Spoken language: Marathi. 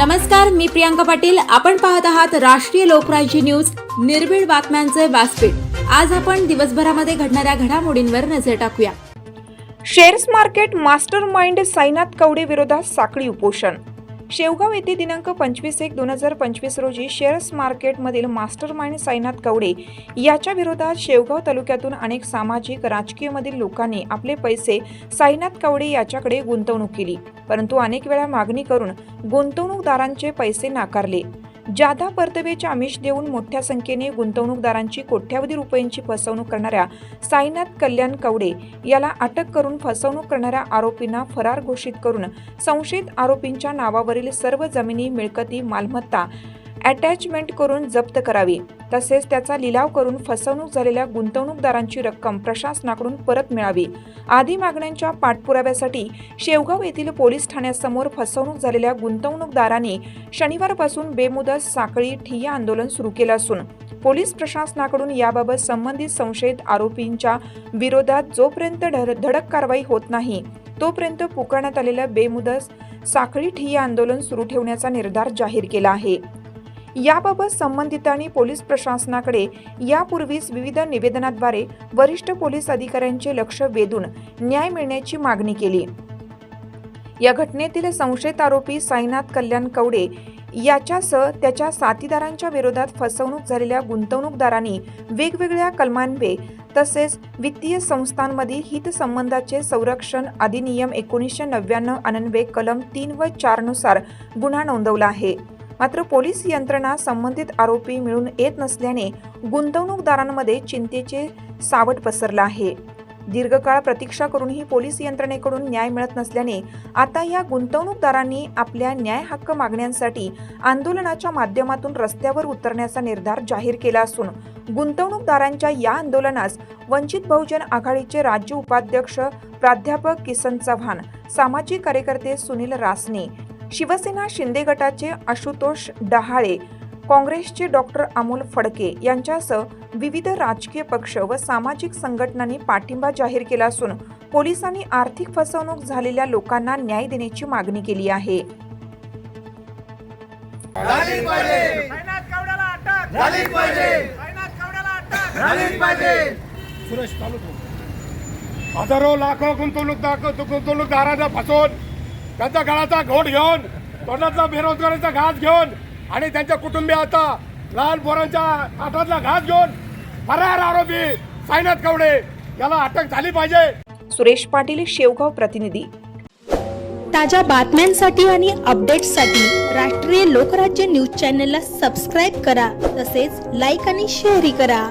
नमस्कार मी प्रियांका पाटील. आपण पाहत आहात राष्ट्रीय लोकराज्य न्यूज. निर्भीड बातम्यांचे व्यासपीठ. आज आपण दिवसभरामध्ये घडणाऱ्या घडामोडींवर नजर टाकूया. Shares market master mind Sainath Kawade विरोधात साखळी उपोषण. शेवगाव येथे दिनांक पंचवीस एक दोन हजार पंचवीस रोजी शेअर्स मार्केटमधील मास्टर माइंड साईनाथ कवडे याच्या विरोधात शेवगाव तालुक्यातून अनेक सामाजिक राजकीयमधील लोकांनी आपले पैसे साईनाथ कवडे याच्याकडे गुंतवणूक केली. परंतु अनेक वेळा मागणी करून गुंतवणूकदारांचे पैसे नाकारले. जादा परतवेचे आमिष देऊन मोठ्या संख्येने गुंतवणूकदारांची कोट्यावधी रुपयांची फसवणूक करणाऱ्या साईनाथ कल्याण कवडे याला अटक करून फसवणूक करणाऱ्या आरोपींना फरार घोषित करून संशयित आरोपींच्या नावावरील सर्व जमिनी मिळकती मालमत्ता अटॅचमेंट करून जप्त करावी. तसेच त्याचा लिलाव करून फसवणूक झालेल्या गुंतवणूकदारांची रक्कम प्रशासनाकडून परत मिळावी. आदी मागण्यांच्या पाठपुराव्यासाठी शेवगाव येथील पोलीस ठाण्यासमोर फसवणूक झालेल्या गुंतवणूकदारांनी शनिवारपासून बेमुदत साखळी ठिय्या आंदोलन सुरू केलं असून पोलीस प्रशासनाकडून याबाबत संबंधित संशयित आरोपींच्या विरोधात जोपर्यंत धडक कारवाई होत नाही तोपर्यंत पुकारण्यात आलेलं बेमुदत साखळी ठिय्या आंदोलन सुरू ठेवण्याचा निर्धार जाहीर केला आहे. याबाबत संबंधितांनी पोलीस प्रशासनाकडे यापूर्वीच विविध निवेदनाद्वारे वरिष्ठ पोलीस अधिकाऱ्यांचे लक्ष वेधून न्याय मिळण्याची मागणी केली. या घटनेतील संशयित आरोपी साईनाथ कल्याण कवडे याच्यासह त्याच्या साथीदारांच्या विरोधात फसवणूक झालेल्या गुंतवणूकदारांनी वेगवेगळ्या कलमांवे तसेच वित्तीय संस्थांमधील हितसंबंधाचे संरक्षण अधिनियम एकोणीसशे नव्याण्णव अनन्वे कलम तीन व चारनुसार गुन्हा नोंदवला आहे. मात्र पोलीस यंत्रणा संबंधित आरोपी मिळून येत नसल्याने गुंतवणूकदारांमध्ये चिंतेचे सावट पसरलं आहे. दीर्घकाळ प्रतीक्षा करूनही पोलीस यंत्रणेकडून न्याय मिळत नसल्याने आता या गुंतवणूकदारांनी आपल्या न्याय हक्क मागण्यांसाठी आंदोलनाच्या माध्यमातून रस्त्यावर उतरण्याचा निर्धार जाहीर केला असून गुंतवणूकदारांच्या या आंदोलनास वंचित बहुजन आघाडीचे राज्य उपाध्यक्ष प्राध्यापक किसन चव्हाण सामाजिक कार्यकर्ते सुनील रासने शिवसेना शिंदे गटाचे आशुतोष डहाळे काँग्रेसचे डॉक्टर अमोल फडके यांच्यासह विविध राजकीय पक्ष व सामाजिक संघटनांनी पाठिंबा जाहीर केला असून पोलिसांनी आर्थिक फसवणूक झालेल्या लोकांना न्याय देण्याची मागणी केली आहे. हजारो लाखो गुंतवणूक गुंतवणूकदारांना फसवून त्यांच्या गळाचा घोट घेऊन तोंडातला बेरोजगारीचा घास घेऊन आणि त्यांच्या कुटुंबियाचा लहान पोरांच्या हातातला घास घेऊन फरार आरोपी साईनाथ कवडे याला अटक झाली पाहिजे. सुरेश पाटील शेवगाव प्रतिनिधी. ताज्या बातम्यांसाठी आणि अपडेट्ससाठी राष्ट्रीय लोकराज्य न्यूज चॅनलला सबस्क्राईब करा तसेच लाईक आणि शेअरही करा.